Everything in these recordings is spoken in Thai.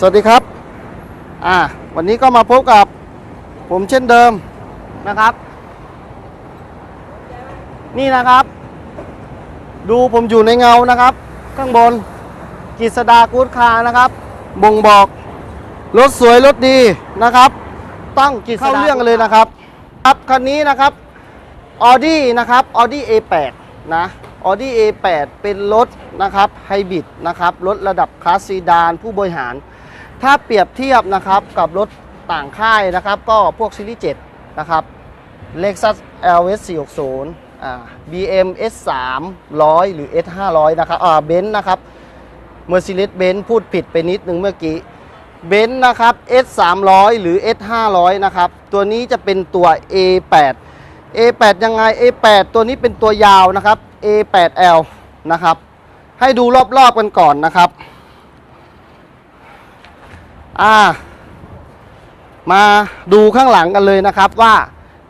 สวัสดีครับ อ่า วันนี้ก็มาพบกับผมเช่นเดิมนะครับ นี่นะครับ ดูผมอยู่ในเงานะครับ ข้างบนกิษดากูดคาร์นะครับ บ่งบอกรถสวยรถดีนะครับ ต้องกิษเข้าเรื่องเลยนะครับ ครับคันนี้นะครับ Audi นะครับ Audi A8 นะ Audi A8 เป็นรถนะครับไฮบริดนะครับ รถระดับคลาสซีดานผู้บริหาร ถ้าเปรียบเทียบนะครับกับรถต่างค่ายนะครับ ก็พวกซีรีส์7นะครับ Lexus LS 460อ่า BM S 300หรือ S 500นะครับอ่าเบนซ์นะครับ Mercedes Benz พูดผิดไปนิดนึงเมื่อกี้เบนซ์นะครับ S 300หรือ S 500นะครับ ตัวนี้จะเป็นตัว A8 A8 ยังไง A8 ตัวนี้เป็นตัวยาวนะครับ A8L นะครับ ให้ดูรอบๆกันก่อนนะครับ อ่า มาดูข้างหลังกันเลยนะครับว่า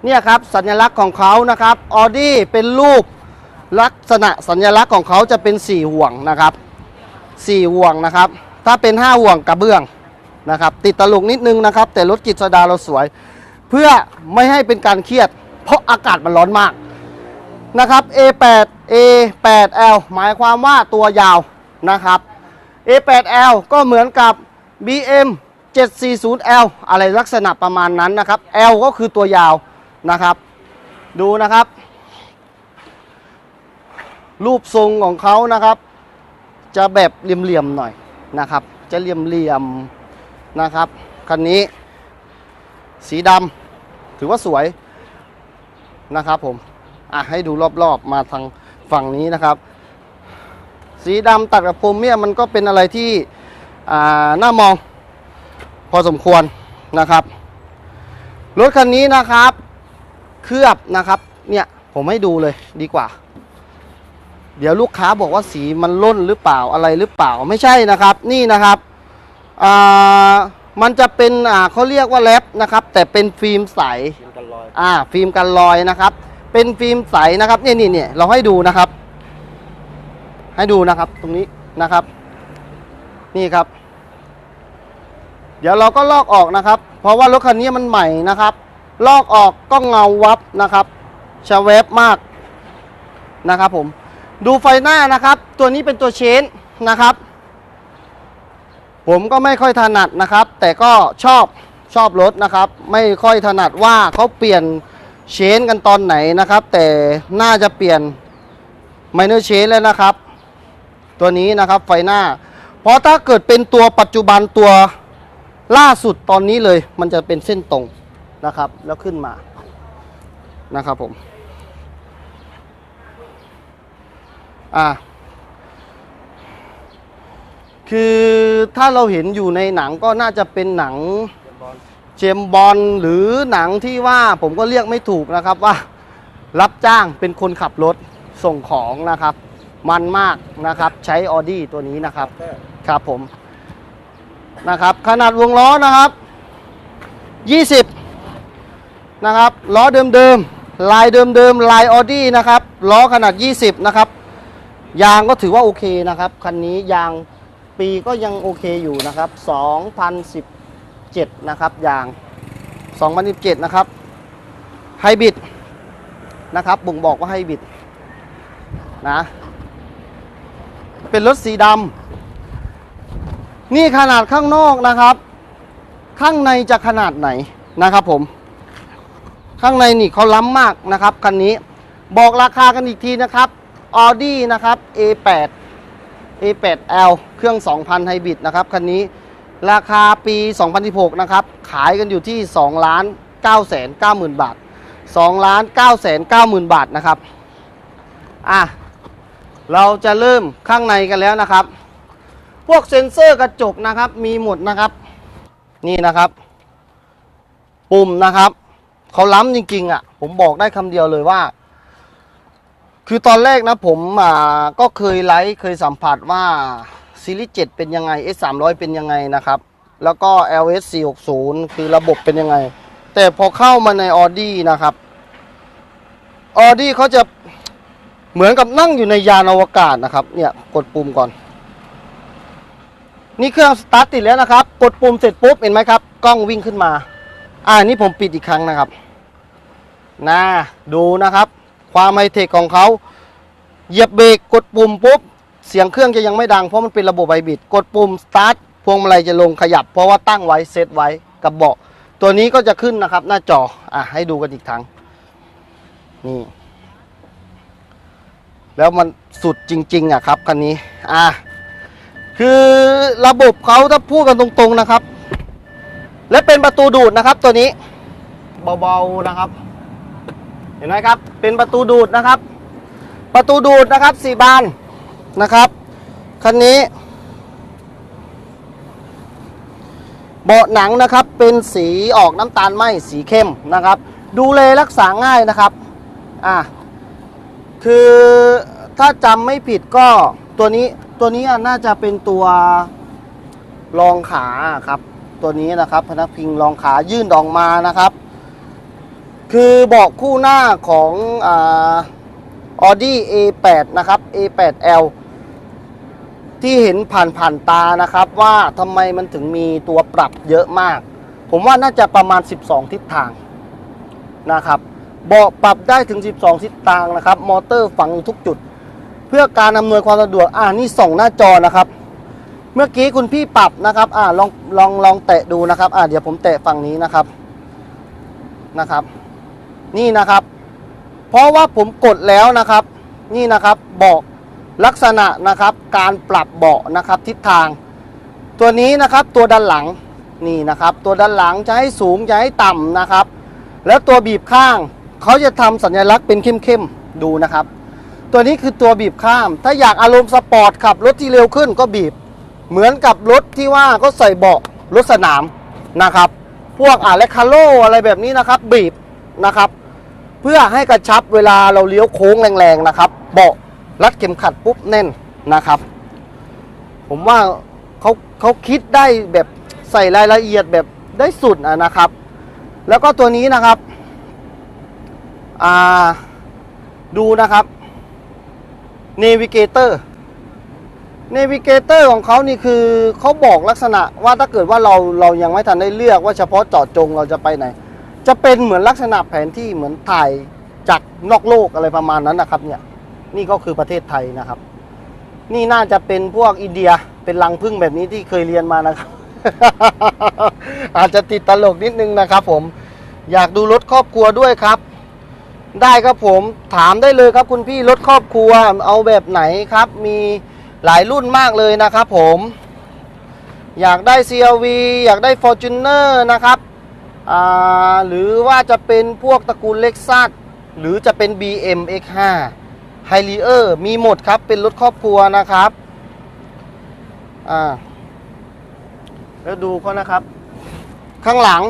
เนี่ยครับสัญลักษณ์ของเขานะครับออดี้เป็นรูปลักษณะสัญลักษณ์ของเขาจะเป็น 4 ห่วงนะครับ 4 ห่วงนะครับ ถ้าเป็น 5 ห่วงกระเบื้องนะครับ ติดตลกนิดนึงนะครับ แต่รถกิจสดาเราสวย เพื่อไม่ให้เป็นการเครียด เพราะอากาศมันร้อนมากนะครับ A8 A8L หมายความว่าตัวยาวนะครับ A8L ก็เหมือนกับ BM 740L อะไรลักษณะประมาณนั้นนะครับ L ก็คือตัวยาวนะครับ ดูนะครับ รูปทรงของเขานะครับ จะแบบเหลี่ยมๆหน่อยนะครับ จะเหลี่ยมๆนะครับคันนี้สีดำถือว่าสวยนะครับผมอะให้ดูรอบๆมาทางฝั่งนี้นะครับ สีดำตัดกับพรมเนี่ยมันก็เป็นอะไรที่ อ่าน่ามอง พอสมควรนะครับ รถคันนี้นะครับ เคลือบนะครับเนี่ยผมให้ดูเลยดีกว่า เดี๋ยวลูกค้าบอกว่าสีมันล่นหรือเปล่าอะไรหรือเปล่าไม่ใช่นะครับ นี่นะครับอ่ามันจะเป็นอ่าเขาเรียกว่าแรปนะครับ แต่เป็นฟิล์มใสกินกันลอยอ่าฟิล์มกันรอยนะครับ เป็นฟิล์มใสนะครับเนี่ยนี่เนี่ยเราให้ดูนะครับ ให้ดูนะครับตรงนี้นะครับ นี่ครับ เดี๋ยวเราก็ลอกออกนะครับ เพราะว่ารถคันนี้มันใหม่นะครับ ลอกออกก็เงาวับนะครับชาเวฟมากนะครับผม ดูไฟหน้านะครับ ตัวนี้เป็นตัวเชนนะครับ ผมก็ไม่ค่อยถนัดนะครับ แต่ก็ชอบชอบรถนะครับ ไม่ค่อยถนัดว่าเขาเปลี่ยนเชนกันตอนไหนนะครับ แต่น่าจะเปลี่ยนไมเนอร์เชนแล้วนะครับ ตัวนี้นะครับไฟหน้า เพราะถ้าเกิดเป็นตัวปัจจุบันตัว ล่าสุดตอนนี้เลยมันจะเป็นเส้นตรงนะครับ แล้วขึ้นมานะครับผม อ่า คือถ้าเราเห็นอยู่ในหนังก็น่าจะเป็นหนังเจมบอลหรือหนังที่ว่าผมก็เรียกไม่ถูกนะครับว่า รับจ้างเป็นคนขับรถส่งของนะครับ มันมากนะครับ ใช้ออดี้ตัวนี้นะครับ ครับผม นะครับ ขนาดวงล้อนะครับ 20 นะครับ ล้อเดิมๆ ลายเดิมๆ ลายออดี้นะครับ ล้อขนาด 20 นะครับ ยางก็ถือว่าโอเคนะครับ คันนี้ยางปีก็ยังโอเคอยู่นะครับ 2017 นะครับ ยาง 2017 นะครับ ไฮบริดนะครับ บ่งบอกว่าไฮบริดนะ เป็นรถสีดำ นี่ขนาดข้างนอกนะครับ ข้างในจะขนาดไหนนะครับผม ข้างในนี่เขาล้ำมากนะครับคันนี้ บอกราคากันอีกทีนะครับ Audi นะครับ A8 A8L เครื่อง 2,000 ไฮบริดนะครับคันนี้ราคาปี 2016 นะครับ ขายกันอยู่ที่2ล้าน9แสน9หมื่นบาท2ล้าน9แสน9หมื่นบาทนะครับ อะ เราจะเริ่มข้างในกันแล้วนะครับ พวกเซ็นเซอร์กระจกนะครับ มีหมดนะครับ นี่นะครับ ปุ่มนะครับเขาล้ำจริงๆอะ ผมบอกได้คำเดียวเลยว่า คือตอนแรกนะผมอ่าก็เคยไลฟ์เคยสัมผัสว่าซีรีส์7เป็นยังไง S 3 0 0เป็นยังไงนะครับ แล้วก็ LS 460คือระบบเป็นยังไง แต่พอเข้ามาใน Audi นะครับ Audi เขาจะเหมือนกับนั่งอยู่ในยานอวกาศนะครับ เนี่ย กดปุ่มก่อน นี่เครื่องสตาร์ทติดแล้วนะครับ กดปุ่มเสร็จปุ๊บเห็นไหมครับ กล้องวิ่งขึ้นมา อ่านี่ผมปิดอีกครั้งนะครับนะดูนะครับ ความไฮเทคของเขาเหยียบเบรกกดปุ่มปุ๊บ เสียงเครื่องจะยังไม่ดังเพราะมันเป็นระบบไฮบริด กดปุ่มสตาร์ทพวงมาลัยจะลงขยับ เพราะว่าตั้งไว้เซตไว้กับเบาะตัวนี้ก็จะขึ้นนะครับ หน้าจออะให้ดูกันอีกครั้งนี่แล้วมันสุดจริง ๆอะครับคันนี้อะ คือระบบเขาถ้าพูดกันตรงๆนะครับ และเป็นประตูดูดนะครับ ตัวนี้เบาๆนะครับ เห็นไหมครับ เป็นประตูดูดนะครับ ประตูดูดนะครับสี่บานนะครับคันนี้ เบาะหนังนะครับเป็นสีออกน้ำตาลไหมสีเข้มนะครับ ดูแลรักษาง่ายนะครับอะคือถ้าจำไม่ผิดก็ตัวนี้ ตัวนี้น่าจะเป็นตัวรองขาครับ ตัวนี้นะครับ พนักพิงรองขายื่นออกมานะครับ คือเบาะคู่หน้าของอ Audi A8 นะครับ A8L ที่เห็นผ่านผ่านๆตานะครับ ว่าทำไมมันถึงมีตัวปรับเยอะมาก ผมว่าน่าจะประมาณ 12 ทิศทางนะครับเบาะปรับได้ถึง 12 ทิศทางนะครับ มอเตอร์ฝังทุกจุด เพื่อการอำนวยความสะดวกอ่านี่ส่องหน้าจอนะครับ เมื่อกี้คุณพี่ปรับนะครับอ่าลองลองลองแตะดูนะครับอ่าเดี๋ยวผมแตะฝั่งนี้นะครับนะครับ นี่นะครับ เพราะว่าผมกดแล้วนะครับ นี่นะครับเบาะลักษณะนะครับ การปรับเบาะนะครับทิศทาง ตัวนี้นะครับตัวด้านหลังนี่นะครับ ตัวด้านหลังจะให้สูงจะให้ต่ำนะครับ แล้วตัวบีบข้างเขาจะทำสัญลักษณ์เป็นเข้มๆดูนะครับ ตัวนี้คือตัวบีบข้าม ถ้าอยากอารมณ์สปอร์ตขับรถที่เร็วขึ้นก็บีบ เหมือนกับรถที่ว่าก็ใส่เบาะรถสนามนะครับ พวกอ่าเลคาโลอะไรแบบนี้นะครับ บีบนะครับ เพื่อให้กระชับเวลาเราเลี้ยวโค้งแรงๆนะครับ เบาะรัดเข็มขัดปุ๊บแน่นนะครับ ผมว่าเขาเขาคิดได้แบบใส่รายละเอียดแบบได้สุดอะนะครับ แล้วก็ตัวนี้นะครับดูนะครับ Navigator Navigator ของเขานี่คือเขาบอกลักษณะว่าถ้าเกิดว่าเราเรายังไม่ทันได้เลือกว่าเฉพาะเจาะจงเราจะไปไหน จะเป็นเหมือนลักษณะแผนที่เหมือนถ่ายจากนอกโลกอะไรประมาณนั้นนะครับเนี่ยนี่ก็คือประเทศไทยนะครับ นี่น่าจะเป็นพวกอินเดียเป็นรังพึ่งแบบนี้ที่เคยเรียนมานะครับ อาจจะติดตลกนิดนึงนะครับผมอยากดูรถครอบครัวด้วยครับ ได้ครับผมถามได้เลยครับคุณพี่รถครอบครัวเอาแบบไหนครับ มีหลายรุ่นมากเลยนะครับผม อยากได้ CRV อยากได้ Fortuner นะครับหรือว่าจะเป็นพวกตระกูลเล็กซัสหรือจะเป็น BM X5 h i l i e r มีหมดครับเป็นรถครอบครัวนะครับอ่าแล้วดูเขานะครับ ข้างหลัง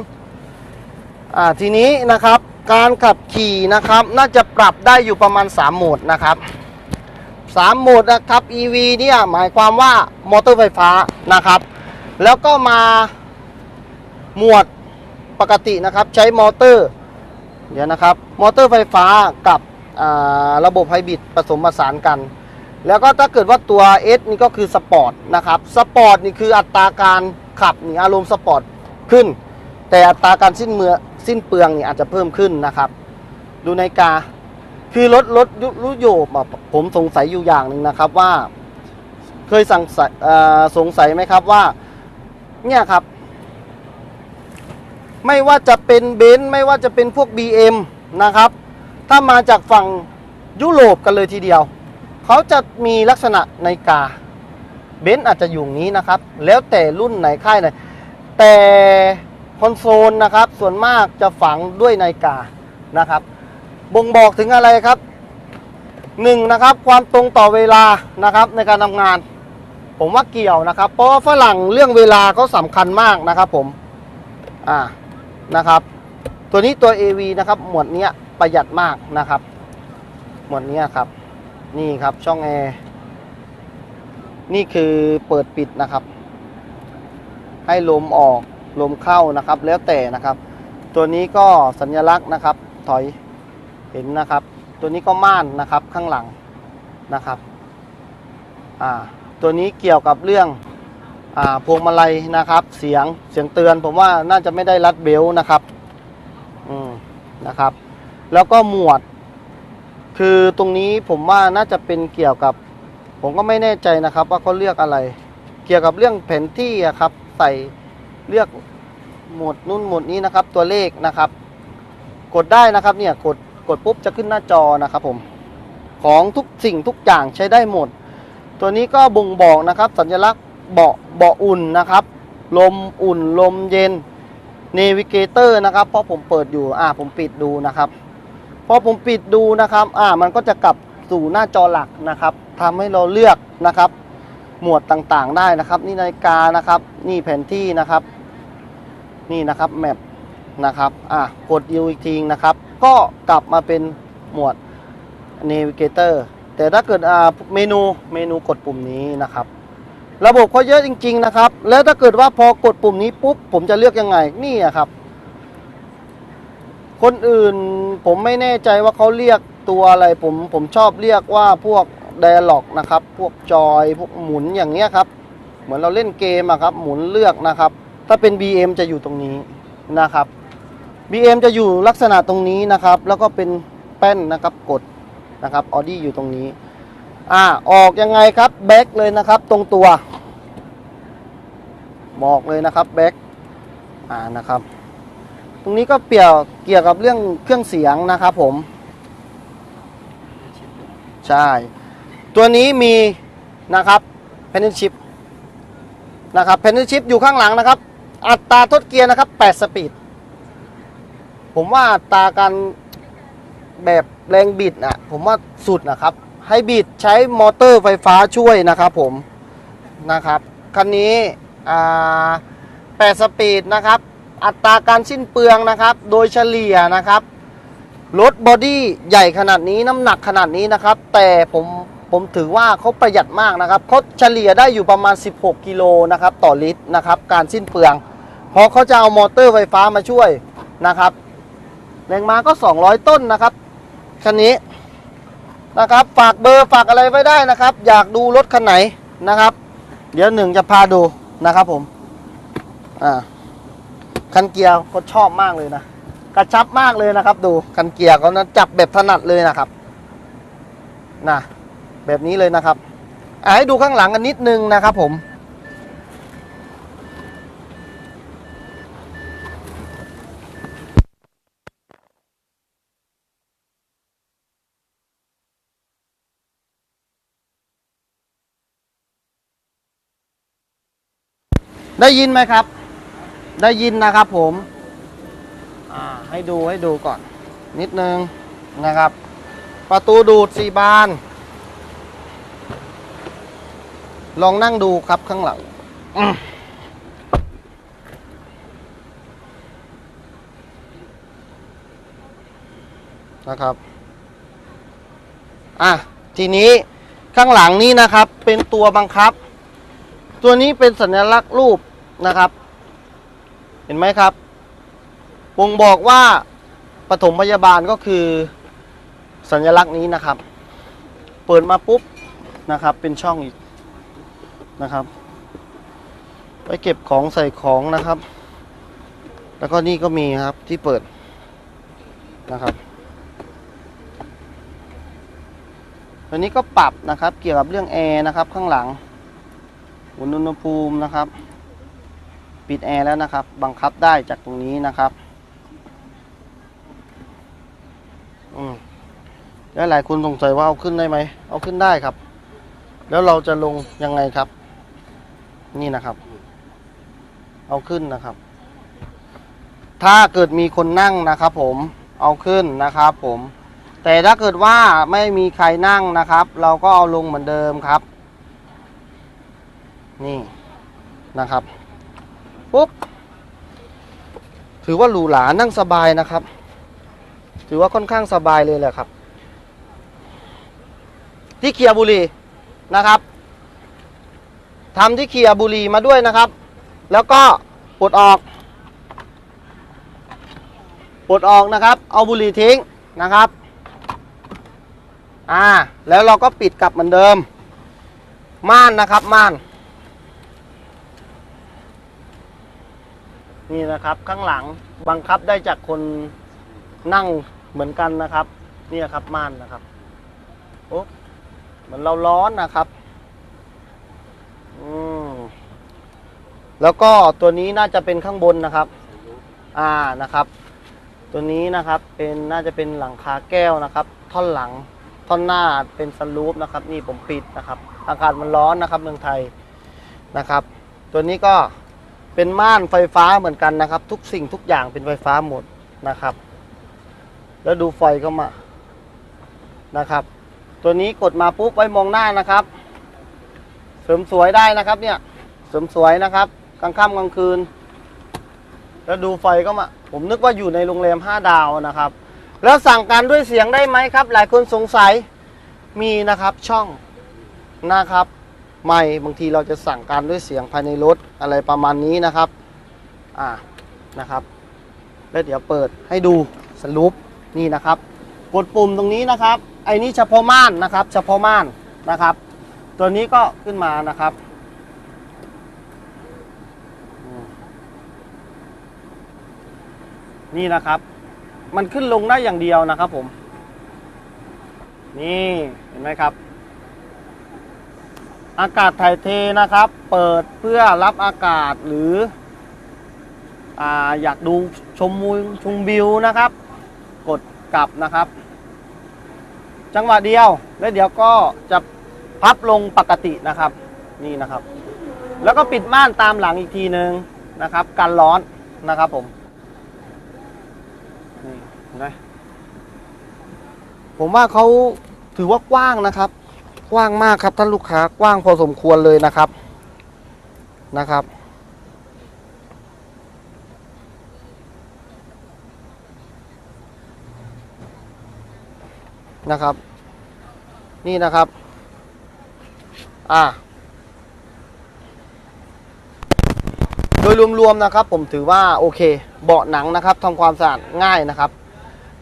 อ่าทีนี้นะครับ การขับขี่นะครับ น่าจะปรับได้อยู่ประมาณ 3 โหมดนะครับ 3 โหมดนะครับ EV เนี่ยหมายความว่ามอเตอร์ไฟฟ้านะครับ แล้วก็มาหมวดปกตินะครับใช้มอเตอร์เดี๋ยวนะครับ มอเตอร์ไฟฟ้ากับอ่าระบบไฮบริดผสมผสานกัน แล้วก็ถ้าเกิดว่าตัว S นี่ก็คือสปอร์ตนะครับสปอร์ตนี่คืออัตราการขับนี่อารมณ์สปอร์ตขึ้น แต่อัตราการสิ้นเมือ สิ้นเปลืองนี่อาจจะเพิ่มขึ้นนะครับ ดูในาฬิกาคือรถรถยุโยบผมสงสัยอยู่อย่างหนึ่งนะครับว่า เคยสังสสงสัยไหมครับว่า เนี่ยครับ ไม่ว่าจะเป็นเบนซ์ไม่ว่าจะเป็นพวก BM นะครับ ถ้ามาจากฝั่งยุโรปกันเลยทีเดียว เขาจะมีลักษณะนาฬิกาเบนซ์อาจจะอยู่นี้นะครับ แล้วแต่รุ่นไหนค่ายไหนแต่ คอนโซลนะครับ ส่วนมากจะฝังด้วยนาฬิกานะครับ บ่งบอกถึงอะไรครับหนึ่งนะครับความตรงต่อเวลานะครับในการทำงาน ผมว่าเกี่ยวนะครับ เพราะฝรั่งเรื่องเวลาเขาสำคัญมากนะครับผมอ่านะครับ ตัวนี้ตัว AV นะครับหมวดเนี้ยประหยัดมากนะครับ หมวดเนี้ยครับ นี่ครับช่องแอร์นี่คือเปิดปิดนะครับ ให้ลมออก ลมเข้านะครับ แล้วแต่นะครับ ตัวนี้ก็สัญลักษณ์นะครับ ถอยเห็นนะครับ ตัวนี้ก็ม่านนะครับข้างหลังนะครับอ่าตัวนี้เกี่ยวกับเรื่องอ่าพวงมาลัยนะครับ เสียงเสียงเตือน ผมว่าน่าจะไม่ได้รัดเบลต์นะครับอืมนะครับ แล้วก็หมวด คือตรงนี้ผมว่าน่าจะเป็นเกี่ยวกับ ผมก็ไม่แน่ใจนะครับ ว่าเขาเลือกอะไร เกี่ยวกับเรื่องแผนที่อะครับใส่ เลือกหมวดนู่นหมวดนี้นะครับ ตัวเลขนะครับ กดได้นะครับเนี่ยกดกดปุ๊บจะขึ้นหน้าจอนะครับผมของทุกสิ่งทุกอย่างใช้ได้หมด ตัวนี้ก็บ่งบอกนะครับ สัญลักษณ์เบาะเบาะอุ่นนะครับ ลมอุ่นลมเย็นเนวิเกเตอร์นะครับเพราะผมเปิดอยู่อ่าผมปิดดูนะครับพอผมปิดดูนะครับอ่ามันก็จะกลับสู่หน้าจอหลักนะครับทำให้เราเลือกนะครับ หมวดต่างๆได้นะครับ นี่นาฬิกานะครับ นี่แผนที่นะครับ นี่นะครับแมปนะครับอะกดยูอีกทีนะครับ ก็กลับมาเป็นหมวด Navigator แต่ถ้าเกิดอ่าเมนูเมนูกดปุ่มนี้นะครับ ระบบเขาเยอะจริง ๆนะครับ แล้วถ้าเกิดว่าพอกดปุ่มนี้ปุ๊บผมจะเลือกยังไงนี่ครับ คนอื่นผมไม่แน่ใจว่าเขาเรียกตัวอะไรผมผมชอบเรียกว่าพวก Dialog นะครับ พวกจอยพวกหมุนอย่างเงี้ยครับ เหมือนเราเล่นเกมอะครับ หมุนเลือกนะครับ ถ้าเป็น BM จะอยู่ตรงนี้นะครับ BM จะอยู่ลักษณะตรงนี้นะครับ แล้วก็เป็นแป้นนะครับกดนะครับออดี้อยู่ตรงนี้อ่าออกยังไงครับแบ็กเลยนะครับตรงตัว บอกเลยนะครับแบ็กอ่านะครับ ตรงนี้ก็เปี่ยวเกี่ยวกับเรื่องเครื่องเสียงนะครับผม ใช่ ตัวนี้มีนะครับแพน n ชิปนะครับแพน n ชิปอยู่ข้างหลังนะครับ อัตราทดเกียร์นะครับ 8 สปีด ผมว่าอัตราการแบบแรงบิดอะผมว่าสุดนะครับ ให้บิดใช้มอเตอร์ไฟฟ้าช่วยนะครับผมนะครับ คันนี้8สปีดนะครับ อัตราการสิ้นเปลืองนะครับ โดยเฉลี่ยนะครับ รถบอดี้ใหญ่ขนาดนี้น้ำหนักขนาดนี้นะครับ แต่ผม ผมถือว่าเขาประหยัดมากนะครับเขาเฉลี่ยได้อยู่ประมาณ 16 กิโลนะครับต่อลิตรนะครับการสิ้นเปลือง เพราะเขาจะเอามอเตอร์ไฟฟ้ามาช่วยนะครับแรงม้าก็ 200 ต้นนะครับคันนี้นะครับฝากเบอร์ฝากอะไรไว้ได้นะครับ อยากดูรถคันไหนนะครับ เดี๋ยวหนึ่งจะพาดูนะครับผมอ่าคันเกียร์ก็ชอบมากเลยนะกระชับมากเลยนะครับ ดูคันเกียร์เขานะจับแบบถนัดเลยนะครับนะ แบบนี้เลยนะครับอะให้ดูข้างหลังกันนิดนึงนะครับผม ได้ยินไหมครับ ได้ยินนะครับผมอ่าให้ดูให้ดูก่อน นิดนึงนะครับ ประตูดูดสี่บาน ลองนั่งดูครับข้างหลังอืมนะครับ อะ ทีนี้ข้างหลังนี้นะครับ เป็นตัวบังคับ ตัวนี้เป็นสัญลักษณ์รูปนะครับ เห็นไหมครับบ่งบอกว่าปฐมพยาบาลก็คือสัญลักษณ์นี้นะครับ เปิดมาปุ๊บนะครับ เป็นช่องอีก นะครับ ไว้เก็บของใส่ของนะครับ แล้วก็นี่ก็มีครับที่เปิดนะครับตัวนี้ก็ปรับนะครับ เกี่ยวกับเรื่องแอร์นะครับ ข้างหลังอุณหภูมินะครับ ปิดแอร์แล้วนะครับ บังคับได้จากตรงนี้นะครับอืมแล้วหลายคนสงสัยว่าเอาขึ้นได้ไหม เอาขึ้นได้ครับ แล้วเราจะลงยังไงครับ นี่นะครับ เอาขึ้นนะครับ ถ้าเกิดมีคนนั่งนะครับ ผมเอาขึ้นนะครับ ผม แต่ถ้าเกิดว่าไม่มีใครนั่งนะครับ เราก็เอาลงเหมือนเดิมครับ นี่นะครับปุ๊บถือว่าหรูหรานั่งสบายนะครับ ถือว่าค่อนข้างสบายเลยแหละครับ ที่เคียร์บุรีนะครับ ทำที่เคียบุรีมาด้วยนะครับ แล้วก็ปลดออกปลดออกนะครับ เอาบุหรี่ทิ้งนะครับ อ่า แล้วเราก็ปิดกลับเหมือนเดิม ม่านนะครับ ม่าน นี่นะครับ ข้างหลังบังคับได้จากคนนั่งเหมือนกันนะครับเนี่ยครับม่านนะครับ โอ้เหมือนเราร้อนนะครับ อืมแล้วก็ตัวนี้น่าจะเป็นข้างบนนะครับ อ่านะครับ ตัวนี้นะครับเป็นน่าจะเป็นหลังคาแก้วนะครับ ท่อนหลังท่อนหน้าเป็นสลูปนะครับ นี่ผมปิดนะครับ อากาศมันร้อนนะครับ เมืองไทยนะครับ ตัวนี้ก็เป็นม่านไฟฟ้าเหมือนกันนะครับ ทุกสิ่งทุกอย่างเป็นไฟฟ้าหมดนะครับ แล้วดูไฟเข้ามานะครับ ตัวนี้กดมาปุ๊บไว้มองหน้านะครับ สริมสวยได้นะครับ เนี่ยเสริมสวยนะครับ กลางค่ำกลางคืน แล้วดูไฟก็มา ผมนึกว่าอยู่ในโรงแรม 5 ดาวนะครับ แล้วสั่งการด้วยเสียงได้ไหมครับ หลายคนสงสัยมีนะครับช่องนะครับ ไม่บางทีเราจะสั่งการด้วยเสียงภายในรถอะไรประมาณนี้นะครับอ่านะครับ แล้วเดี๋ยวเปิดให้ดูสรุปนี่นะครับ กดปุ่มตรงนี้นะครับไอ้นี่เฉพาะม่านนะครับ เฉพาะม่านนะครับ ตัวนี้ก็ขึ้นมานะครับ นี่นะครับ มันขึ้นลงได้อย่างเดียวนะครับผม นี่เห็นไหมครับ อากาศถ่ายเทนะครับ เปิดเพื่อรับอากาศหรือออยากดูชมมูชมวิวนะครับ กดกลับนะครับ จังหวะเดียว แล้วเดี๋ยวก็จะ พับลงปกตินะครับ นี่นะครับ แล้วก็ปิดม่านตามหลังอีกทีนึงนะครับ กันร้อนนะครับผมนี่เห็นไหมผมว่าเขาถือว่ากว้างนะครับ กว้างมากครับท่านลูกค้ากว้างพอสมควรเลยนะครับนะครับ นะครับ นี่นะครับ อ่าโดยรวมๆนะครับ ผมถือว่าโอเค เบาะหนังนะครับทำความสะอาดง่ายนะครับ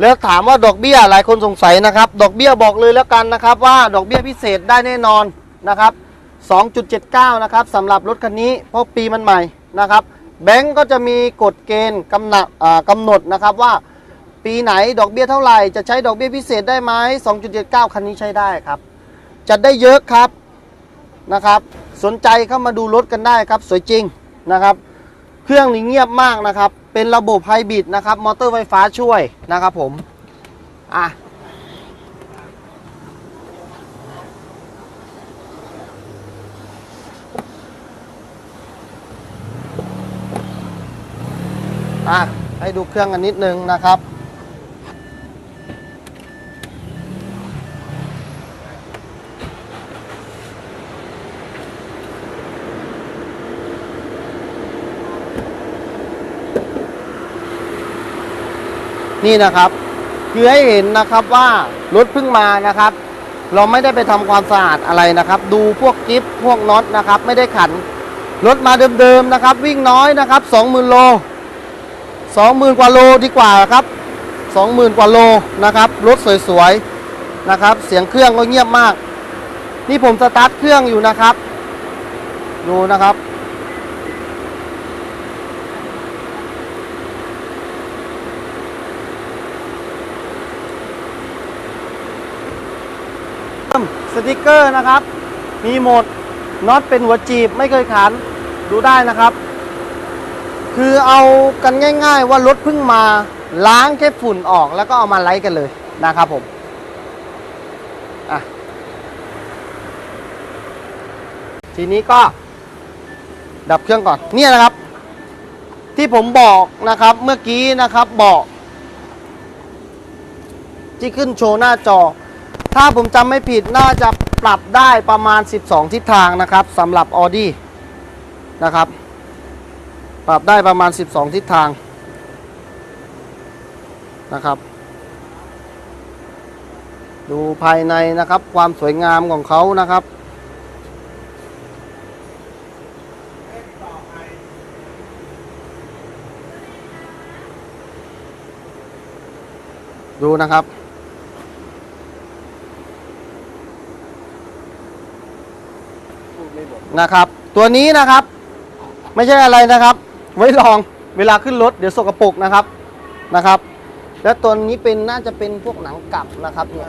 แล้วถามว่าดอกเบี้ยหลายคนสงสัยนะครับ ดอกเบี้ยบอกเลยแล้วกันนะครับ ว่าดอกเบี้ยพิเศษได้แน่นอนนะครับ 2.79 นะครับสำหรับรถคันนี้เพราะปีมันใหม่นะครับ แบงก์ก็จะมีกฎเกณฑ์กำหนดกำหนดนะครับว่าปีไหนดอกเบี้ยเท่าไหร่ จะใช้ดอกเบี้ยพิเศษได้ไหม2.79 คันนี้ใช้ได้ครับ จัดได้เยอะครับ นะครับ สนใจเข้ามาดูรถกันได้ครับ สวยจริงนะครับ เครื่องนี้เงียบมากนะครับ เป็นระบบไฮบริดนะครับ มอเตอร์ไฟฟ้าช่วยนะครับผม อะอะให้ดูเครื่องกันนิดนึงนะครับ นี่นะครับ คือให้เห็นนะครับว่ารถเพิ่งมานะครับ เราไม่ได้ไปทำความสะอาดอะไรนะครับ ดูพวกกิฟพวกน็อตนะครับ ไม่ได้ขันรถมาเดิมๆนะครับ วิ่งน้อยนะครับ20,000โล20,000 กว่าโลดีกว่าครับ20,000 กว่าโลนะครับรถสวยๆนะครับ เสียงเครื่องก็เงียบมาก นี่ผมสตาร์ทเครื่องอยู่นะครับ ดูนะครับ สติกเกอร์นะครับ มีหมดน็อตเป็นหัวจีบไม่เคยขันดูได้นะครับ คือเอากันง่าย ๆ ว่ารถเพิ่งมาล้างแค่ฝุ่นออกแล้วก็เอามาไล่กันเลยนะครับผมอะทีนี้ก็ดับเครื่องก่อนเนี่ยนะครับ ที่ผมบอกนะครับเมื่อกี้นะครับบอกที่ขึ้นโชว์หน้าจอ ถ้าผมจำไม่ผิดน่าจะปรับได้ประมาณ 12 ทิศทางนะครับสำหรับ Audi นะครับ ปรับได้ประมาณ 12 ทิศทางนะครับ ดูภายในนะครับความสวยงามของเขานะครับดูนะครับ นะครับ ตัวนี้นะครับ ไม่ใช่อะไรนะครับ ไว้ลองเวลาขึ้นรถเดี๋ยวสกปรกนะครับนะครับ แล้วตัวนี้เป็นน่าจะเป็นพวกหนังกลับนะครับเนี่ย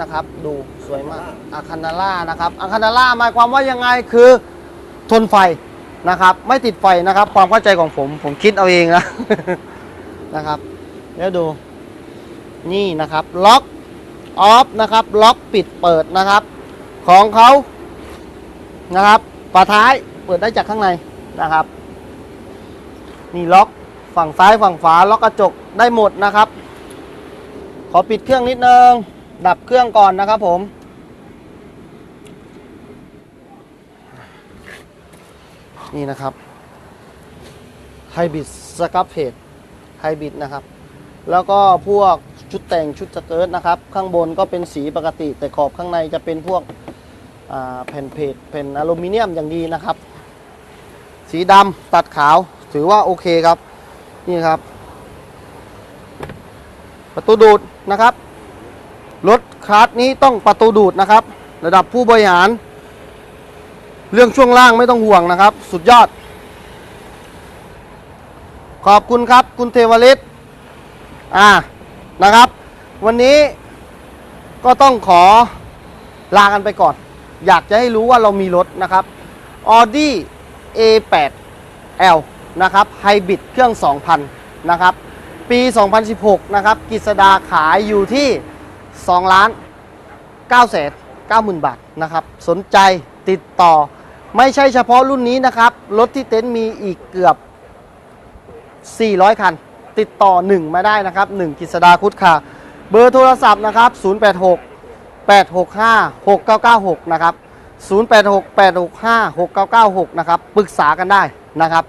นะครับ ดูสวยมากอาคานาล่านะครับอาคานาล่าหมายความว่ายังไงคือทนไฟนะครับ ไม่ติดไฟนะครับ ความเข้าใจของผมผมคิดเอาเองนะนะครับ แล้วดูนี่นะครับล็อกออฟนะครับ ล็อกปิดเปิดนะครับ ของเขานะครับ ฝาท้ายเปิดได้จากข้างในนะครับ นี่ล็อกฝั่งซ้ายฝั่งขวาล็อกกระจกได้หมดนะครับ ขอปิดเครื่องนิดนึง ดับเครื่องก่อนนะครับผม นี่นะครับไฮบริดสครับเพจไฮบริดนะครับ แล้วก็พวกชุดแต่งชุดสเกิร์ตนะครับ ข้างบนก็เป็นสีปกติ แต่ขอบข้างในจะเป็นพวก แผ่นเพจแผ่นอลูมิเนียมอย่างดีนะครับ สีดำตัดขาวถือว่าโอเคครับ นี่ครับ ประตูดูดนะครับ รถคลาสนี้ต้องประตูดูดนะครับ ระดับผู้บริหาร เรื่องช่วงล่างไม่ต้องห่วงนะครับ สุดยอด ขอบคุณครับ คุณเทวฤทธิ์อ่านะครับ วันนี้ก็ต้องขอลากันไปก่อน อยากจะให้รู้ว่าเรามีรถนะครับ Audi A8 L นะครับไฮบริดเครื่อง 2,000 นะครับ ปี 2016 นะครับกิษดาขายอยู่ที่2ล้าน9แสน9หมื่นบาทนะครับ สนใจติดต่อไม่ใช่เฉพาะรุ่นนี้นะครับ รถที่เต็นท์มีอีกเกือบ 400 คัน ติดต่อ 1 มาได้นะครับ 1กิษดาคุดค่ะเบอร์โทรศัพท์นะครับ 086 865 6996 นะครับ 086 865 6996 นะครับ ปรึกษากันได้นะครับ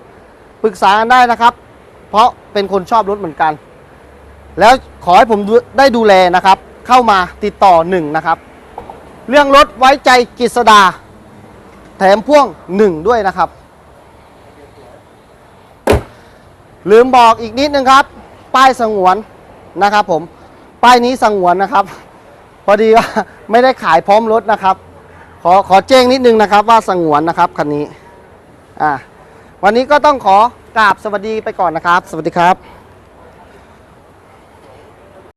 ปรึกษากันได้นะครับ เพราะเป็นคนชอบรถเหมือนกัน แล้วขอให้ผมดูได้ดูแลนะครับ เข้ามาติดต่อหนึ่งนะครับ เรื่องรถไว้ใจกฤษดา แถมพ่วงหนึ่งด้วยนะครับ ลืมบอกอีกนิดนึงครับ ป้ายสงวนนะครับผม ป้ายนี้สงวนนะครับ อดีว่าไม่ได้ขายพร้อมรถนะครับ ขอขอแจ้งนิดนึงนะครับว่าสงวนนะครับคันนี้อ่าวันนี้ก็ต้องขอกราบสวัสดีไปก่อนนะครับ สวัสดีครับ